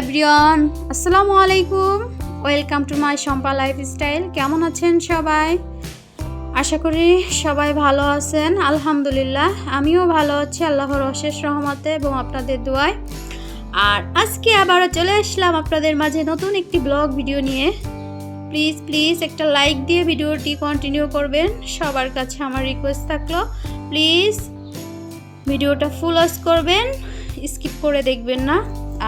Everyone, আসসালামু আলাইকুম। Welcome to my Shampa lifestyle. কেমন আছেন সবাই? আশা করি সবাই ভালো আছেন, আলহামদুলিল্লাহ। আমিও ভালো আছি, আল্লাহর অশেষ রহমতে এবং আপনাদের দোয়ায়। আর আজকে আবারও চলে আসলাম আপনাদের মাঝে নতুন একটি ব্লগ ভিডিও নিয়ে। প্লিজ প্লিজ একটা লাইক দিয়ে ভিডিওটি কন্টিনিউ করবেন। সবার কাছে আমার রিকোয়েস্ট থাকল, প্লিজ ভিডিওটা ফুল ওয়াচ করবেন স্কিপ করে দেখবেন না।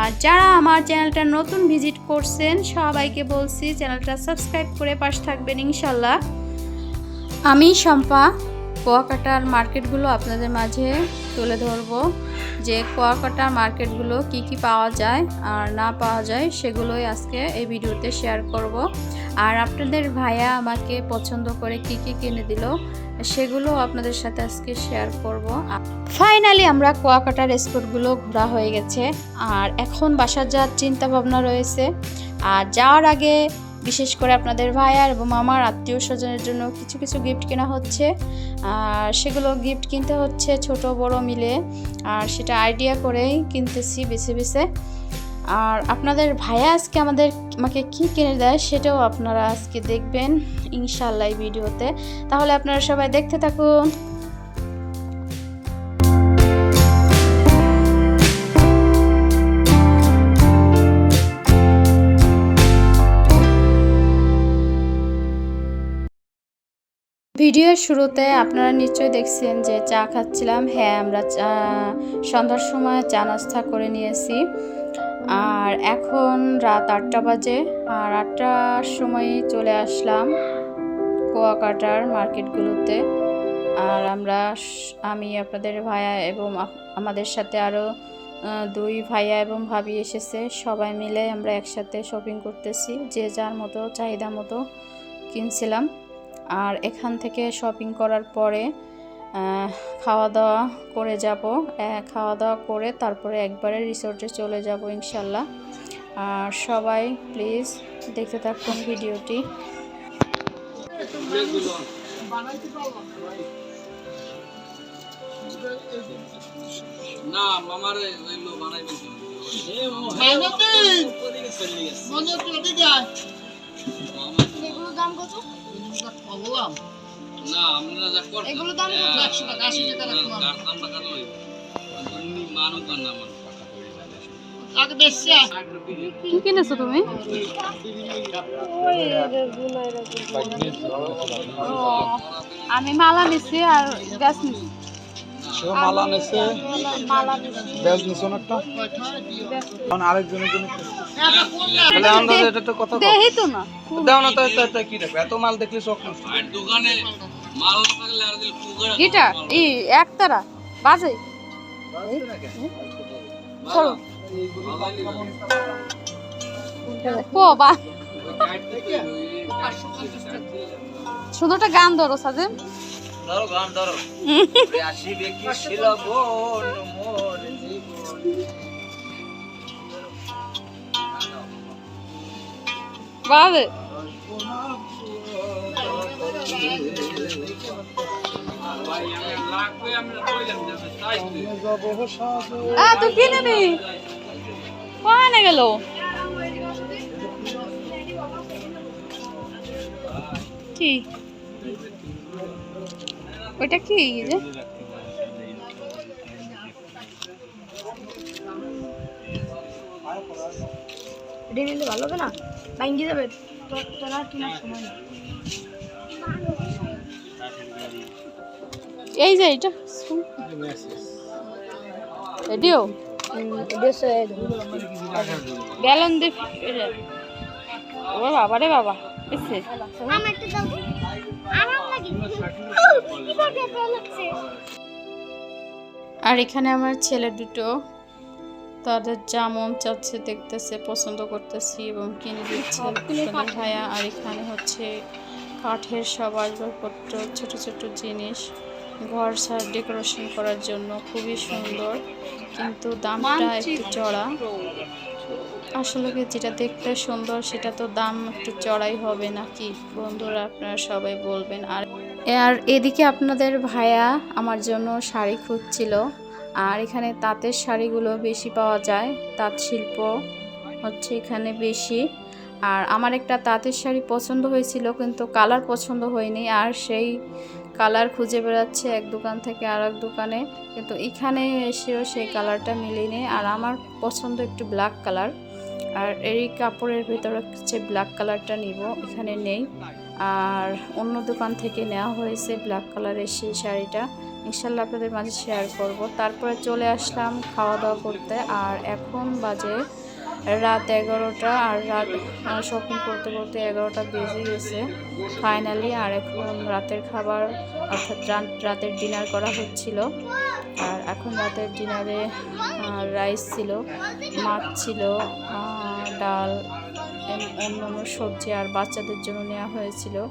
আর যারা আমার চ্যানেলটা নতুন ভিজিট করছেন, সবাইকে বলছি চ্যানেলটা সাবস্ক্রাইব করে পাশ থাকবেন, ইনশাল্লাহ। আমি শম্পা, কুয়াকাটার মার্কেটগুলো আপনাদের মাঝে তুলে ধরবো। যে কুয়াকাটার মার্কেটগুলো কি কি পাওয়া যায় আর না পাওয়া যায়, সেগুলোই আজকে এই ভিডিওতে শেয়ার করব। আর আপনাদের ভাইয়া আমাকে পছন্দ করে কি কি কিনে দিল, সেগুলো আপনাদের সাথে আজকে শেয়ার করব। ফাইনালি আমরা কুয়াকাটার স্পটগুলো ঘোরা হয়ে গেছে, আর এখন বাসার যাওয়ার চিন্তা ভাবনা রয়েছে, আর যাওয়ার আগে বিশেষ করে আপনাদের ভাইয়ার এবং মামার আত্মীয় স্বজনের জন্য কিছু কিছু গিফট কেনা হচ্ছে, আর সেগুলো গিফট কিনতে হচ্ছে ছোট বড় মিলে, আর সেটা আইডিয়া করেই কিনতেছি বেছে বেছে। আর আপনাদের ভাইয়া আজকে আমাদের আমাকে কী কিনে দেয় সেটাও আপনারা আজকে দেখবেন ইনশাল্লাহ ভিডিওতে। তাহলে আপনারা সবাই দেখতে থাকুন। ভিডিওর শুরুতে আপনারা নিশ্চয়ই দেখছেন যে চা খাচ্ছিলাম। হ্যাঁ আমরা চা সন্ধ্যার সময় চা নাস্তা করে নিয়েছি। আর এখন রাত আটটা বাজে, আর আটটার সময় চলে আসলাম কুয়াকাটার মার্কেটগুলোতে। আর আমরা আমি, আপনাদের ভাইয়া এবং আমাদের সাথে আরও দুই ভাইয়া এবং ভাবি এসেছে। সবাই মিলে আমরা একসাথে শপিং করতেছি, যে যার মতো চাহিদা মতো কিনছিলাম। আর এখান থেকে শপিং করার পরে খাওয়া দাওয়া করে যাব। খাওয়া দাওয়া করে তারপরে একবারে রিসোর্টে চলে যাব ইনশাল্লাহ। আর সবাই প্লিজ দেখতে থাকুন ভিডিওটি। না মামার এগুলো বানাইবেন। মনে এগুলোর দাম কত? বললাম না, আমরা যা করতাম, এগুলোর দাম হ্যাঁ, কত? একশো টাকা, আশি টাকা রাখলাম। কাটতাম না কাটলোই। এমনি মানও কার না আমার। আগে বেশি কি কিনেছো তুমি আমি মালা নিছি আর গ্যাস নিছি মালা নেছে আরেকজনের জন্য তাহলে কোনটা এটা তো কথা কও। তো না দাও না তো তো- তো কি রাখবে এত মাল দেখলে শখ নষ্ট দোকানে গিটার ই একতারা বাজে। কো বা? শুধু একটা গান ধরো ধরো গান ধরো। আসিবে কি ছিল বোন মোর জীবন। বাজে। যে তাই কি নিবি? কোনে গেল? কি? ওইটা কি? যে? এটা নিলে ভালো হবে না? ভাঙ্গি যাবে। কেনার সময়। এই যে এটা এডিও হুম, এটা হচ্ছে ব্যালন দে ও বাবা রে বাবা। এসে। আর এখানে আমার ছেলে দুটো। তাদের যা মন চাচ্ছে দেখতেছে পছন্দ করতেছি এবং কিনে দিচ্ছে। ভাইয়া আর এখানে হচ্ছে কাঠের সব আসবাবপত্র ছোট ছোট জিনিস। ঘর সার ডেকোরেশন করার জন্য খুবই সুন্দর। কিন্তু দামটা একটু চড়া। আসলে কি যেটা দেখতে সুন্দর সেটা তো দাম একটু চড়াই হবে নাকি? বন্ধুরা আপনারা সবাই বলবেন। আর আর এদিকে আপনাদের ভাইয়া আমার জন্য শাড়ি খুঁজছিল। আর এখানে তাঁতের শাড়িগুলো বেশি পাওয়া যায়। তাঁত শিল্প হচ্ছে এখানে বেশি। আর আমার একটা তাঁতের শাড়ি পছন্দ হয়েছিল কিন্তু কালার পছন্দ হয়নি। আর সেই কালার খুঁজে বেড়াচ্ছে এক দোকান থেকে আর এক দোকানে। কিন্তু এখানে এসেও সেই কালারটা মিলেনি। আর আমার পছন্দ একটু ব্ল্যাক কালার আর এই কাপড়ের ভিতরে হচ্ছে ব্ল্যাক কালারটা নিব। এখানে নেই। আর অন্য দোকান থেকে নেওয়া হয়েছে ব্ল্যাক কালারের সেই শাড়িটা। ইনশাল্লাহ আপনাদের মাঝে শেয়ার করব। তারপরে চলে আসলাম খাওয়া দাওয়া করতে। আর এখন বাজে রাত এগারোটা আর রাত শপিং করতে করতে এগারোটা বেজে গেছে। ফাইনালি আর এখন রাতের খাবার, অর্থাৎ রাত- রাতের ডিনার করা হচ্ছিল। আর এখন রাতের ডিনারে রাইস ছিল, মাছ ছিল ডাল, এম- অন্য অন্য সবজি আর বাচ্চাদের জন্য নেওয়া হয়েছিল।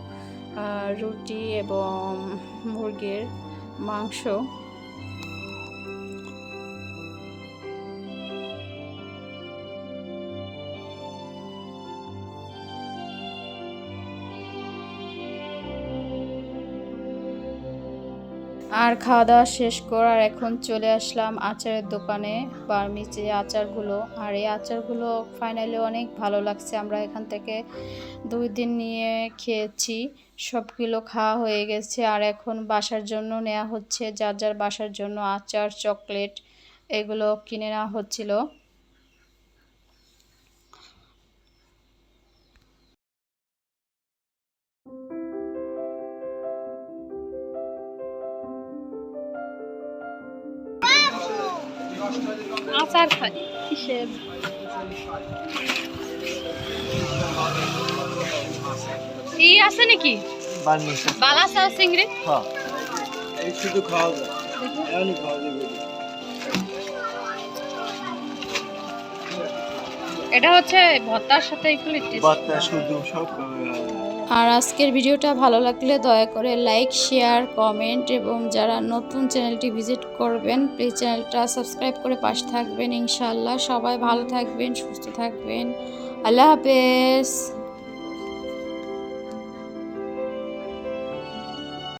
রুটি এবং মুরগির মাংস। আর খাওয়া দাওয়া শেষ করার এখন চলে আসলাম আচারের দোকানে বার্মিচে আচারগুলো। আর এই আচারগুলো ফাইনালি অনেক ভালো লাগছে। আমরা এখান থেকে দুই দিন নিয়ে খেয়েছি। সবগুলো খাওয়া হয়ে গেছে। আর এখন বাসার জন্য নেওয়া হচ্ছে, যার যার বাসার জন্য আচার, চকলেট এগুলো কিনে নেওয়া হচ্ছিল। আচার খাই। হিসেব ই আছে নাকি? বালাসা চিংড়ি? হ্যাঁ। শুধু খাওয়া যায়। খাওয়া যাবে এটা হচ্ছে ভর্তার সাথে শুধু সব আর আজকের ভিডিওটা ভালো লাগলে দয়া করে লাইক শেয়ার কমেন্ট এবং যারা নতুন চ্যানেলটি ভিজিট করবেন প্লিজ চ্যানেলটা সাবস্ক্রাইব করে পাশে থাকবেন ইনশাল্লাহ সবাই ভালো থাকবেন, সুস্থ থাকবেন। আল্লাহ হাফেজ।